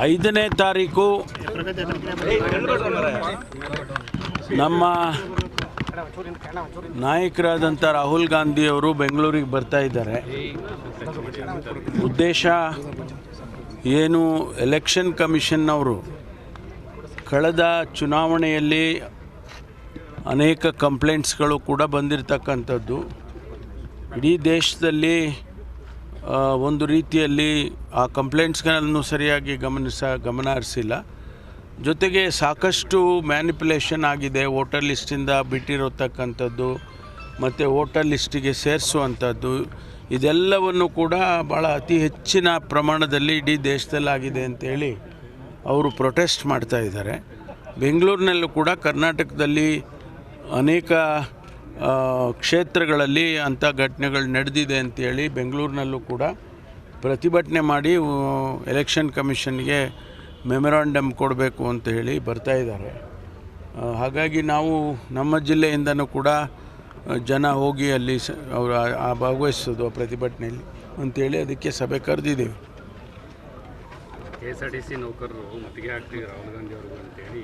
ಐದನೇ ತಾರೀಕು ನಮ್ಮ ನಾಯಕರಾದಂಥ ರಾಹುಲ್ ಗಾಂಧಿಯವರು ಬೆಂಗಳೂರಿಗೆ ಬರ್ತಾ ಇದ್ದಾರೆ. ಉದ್ದೇಶ ಏನು ಎಲೆಕ್ಷನ್ ಕಮಿಷನ್ನವರು ಕಳೆದ ಚುನಾವಣೆಯಲ್ಲಿ ಅನೇಕ ಕಂಪ್ಲೇಂಟ್ಸ್ಗಳು ಕೂಡ ಬಂದಿರತಕ್ಕಂಥದ್ದು. ಇಡೀ ದೇಶದಲ್ಲಿ ಒಂದು ರೀತಿಯಲ್ಲಿ ಆ ಕಂಪ್ಲೇಂಟ್ಸ್ಗಳನ್ನು ಸರಿಯಾಗಿ ಗಮನಿಸ ಗಮನ ಹರಿಸಿಲ್ಲ ಜೊತೆಗೆ ಸಾಕಷ್ಟು ಮ್ಯಾನಿಪುಲೇಷನ್ ಆಗಿದೆ. ವೋಟರ್ ಲಿಸ್ಟಿಂದ ಬಿಟ್ಟಿರತಕ್ಕಂಥದ್ದು, ಮತ್ತು ವೋಟರ್ ಲಿಸ್ಟಿಗೆ ಸೇರಿಸುವಂಥದ್ದು, ಇದೆಲ್ಲವನ್ನು ಕೂಡ ಭಾಳ ಅತಿ ಹೆಚ್ಚಿನ ಪ್ರಮಾಣದಲ್ಲಿ ಇಡೀ ದೇಶದಲ್ಲಾಗಿದೆ ಅಂತೇಳಿ ಅವರು ಪ್ರೊಟೆಸ್ಟ್ ಮಾಡ್ತಾ ಇದ್ದಾರೆ. ಬೆಂಗಳೂರಿನಲ್ಲೂ ಕೂಡ ಕರ್ನಾಟಕದಲ್ಲಿ ಅನೇಕ ಕ್ಷೇತ್ರಗಳಲ್ಲಿ ಅಂಥ ಘಟನೆಗಳು ನಡೆದಿದೆ ಅಂತೇಳಿ ಬೆಂಗಳೂರಿನಲ್ಲೂ ಕೂಡ ಪ್ರತಿಭಟನೆ ಮಾಡಿ ಎಲೆಕ್ಷನ್ ಕಮಿಷನ್ಗೆ ಮೆಮೊರಾಂಡಮ್ ಕೊಡಬೇಕು ಅಂತ ಹೇಳಿ ಬರ್ತಾ ಇದ್ದಾರೆ. ಹಾಗಾಗಿ ನಾವು ನಮ್ಮ ಜಿಲ್ಲೆಯಿಂದನೂ ಕೂಡ ಜನ ಹೋಗಿ ಅಲ್ಲಿ ಸ, ಅವರು ಭಾಗವಹಿಸೋದು ಪ್ರತಿಭಟನೆಯಲ್ಲಿ ಅಂತೇಳಿ ಅದಕ್ಕೆ ಸಭೆ ಕರೆದಿದ್ದೀವಿ. K S R T C ನೌಕರರು ಮತ್ತಿಗೆ ಹಾಕ್ತೀವಿ ರಾಹುಲ್ ಗಾಂಧಿ ಅವ್ರಿಗೂ ಅಂತೇಳಿ.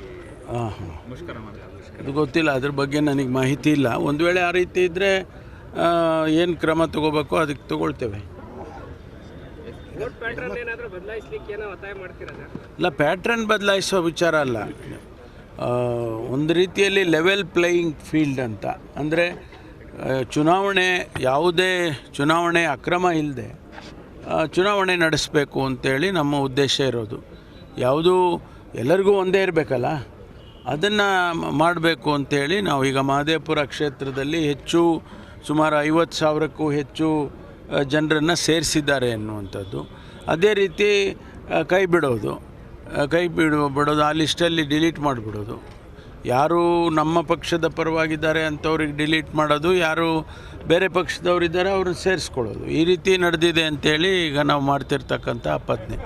ಹಾಂ ಹಾಂ. ಮುಷ್ಕರ ಮಾಡ್ತಾರೆ ಅದು ಗೊತ್ತಿಲ್ಲ ಅದ್ರ ಬಗ್ಗೆ ನನಗೆ ಮಾಹಿತಿ ಇಲ್ಲ. ಒಂದು ವೇಳೆ ಆ ರೀತಿ ಇದ್ದರೆ ಏನು ಕ್ರಮ ತಗೋಬೇಕು ಅದಕ್ಕೆ ತಗೊಳ್ತೇವೆ. ವೋಟ್ ಪ್ಯಾಟ್ರನ್ ಏನಾದರೂ ಬದಲಾಯಿಸ್ಲಿಕ್ಕೆ ಏನೋ ಒತ್ತಾಯ ಮಾಡ್ತೀರಾ ಇಲ್ಲ ಪ್ಯಾಟ್ರನ್ ಬದಲಾಯಿಸೋ ವಿಚಾರ ಅಲ್ಲ. ಆ, ಒಂದು ರೀತಿಯಲ್ಲಿ ಲೆವೆಲ್ ಪ್ಲೇಯಿಂಗ್ ಫೀಲ್ಡ್ ಅಂತ. ಅಂದರೆ ಚುನಾವಣೆ ಯಾವುದೇ ಚುನಾವಣೆ ಅಕ್ರಮ ಇಲ್ಲದೆ ಚುನಾವಣೆ ನಡೆಸಬೇಕು ಅಂತೇಳಿ ನಮ್ಮ ಉದ್ದೇಶ ಇರೋದು. ಯಾವುದು ಎಲ್ಲರಿಗೂ ಒಂದೇ ಇರಬೇಕಲ್ಲ? ಅದನ್ನು ಮಾಡಬೇಕು ಅಂತೇಳಿ ನಾವು ಈಗ ಮಹದೇವಪುರ ಕ್ಷೇತ್ರದಲ್ಲಿ ಹೆಚ್ಚು ಸುಮಾರು ಐವತ್ತು ಸಾವಿರಕ್ಕೂ ಹೆಚ್ಚು ಜನರನ್ನು ಸೇರಿಸಿದ್ದಾರೆ ಎನ್ನುವಂಥದ್ದು ಅದೇ ರೀತಿ ಕೈ ಬಿಡೋದು. ಕೈ ಬಿಡು, ಬಿಡೋದು ಆ ಲಿಸ್ಟಲ್ಲಿ ಡಿಲೀಟ್ ಮಾಡಿಬಿಡೋದು. ಯಾರು ನಮ್ಮ ಪಕ್ಷದ ಪರವಾಗಿದ್ದಾರೆ ಅಂಥವ್ರಿಗೆ ಡಿಲೀಟ್ ಮಾಡೋದು, ಯಾರು ಬೇರೆ ಪಕ್ಷದವರಿದ್ದಾರೆ ಅವ್ರನ್ನ ಸೇರಿಸ್ಕೊಳ್ಳೋದು. ಈ ರೀತಿ ನಡೆದಿದೆ ಅಂತೇಳಿ ಈಗ ನಾವು ಮಾಡ್ತಿರ್ತಕ್ಕಂಥ ಪತ್ನಿ.